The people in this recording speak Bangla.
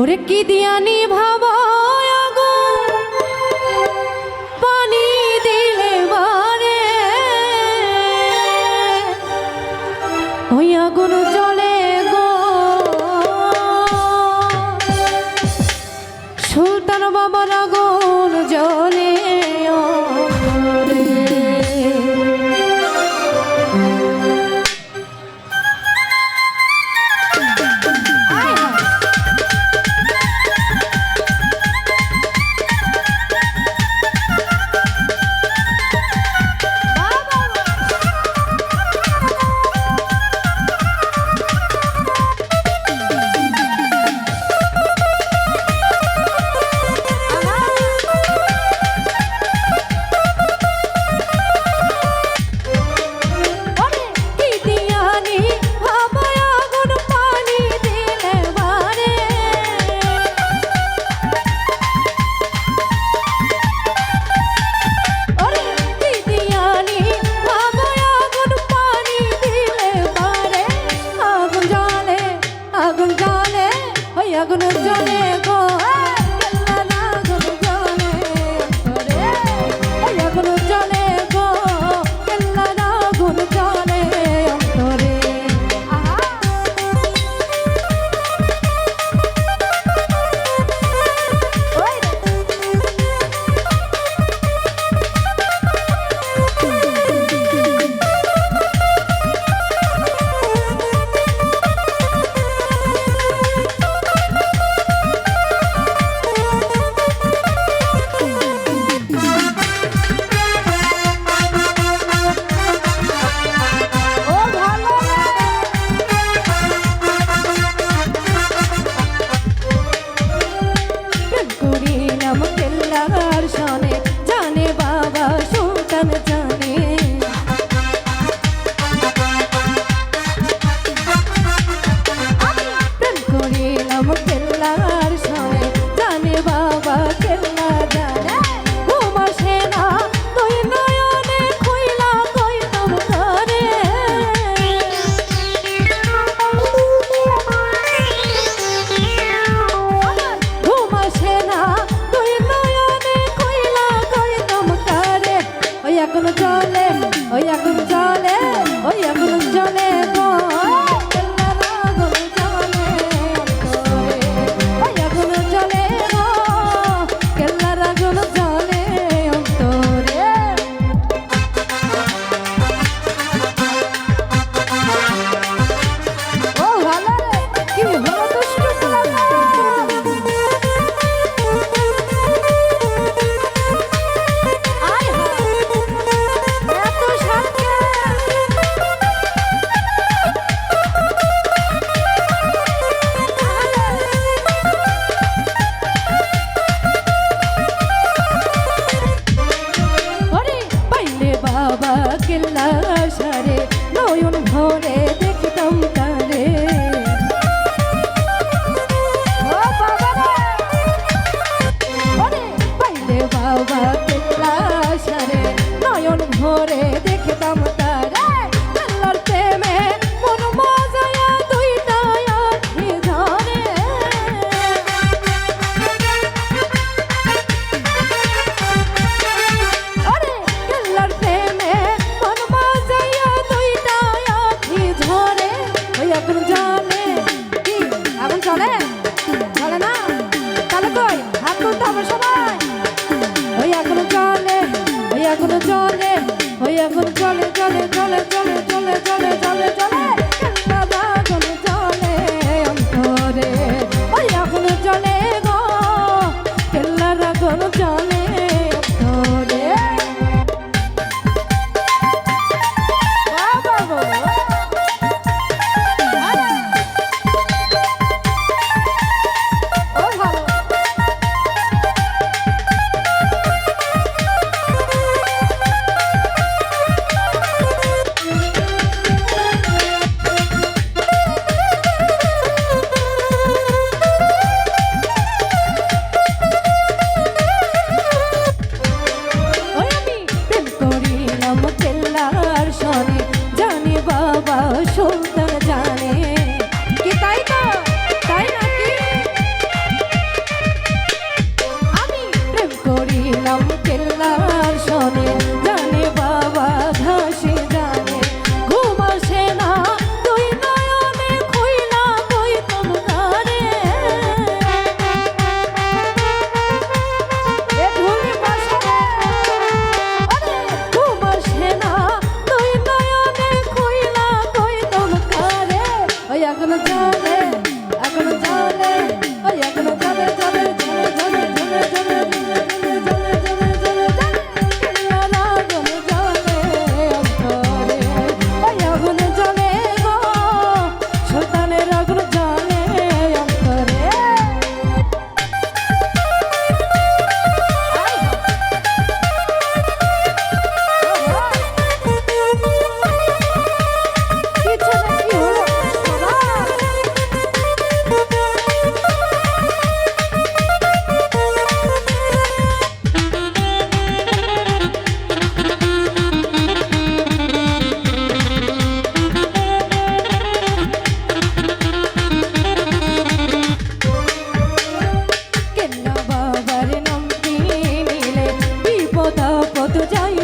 ওরে কি দিয়ানি ভাবা পানি দিলে বারে ওই আগুন জ্বলে গো। সুলতান বাবার আগুন জলে ওই আগুন জলে amo que চলো চলে நமக்கெல்லாம் বোঝাই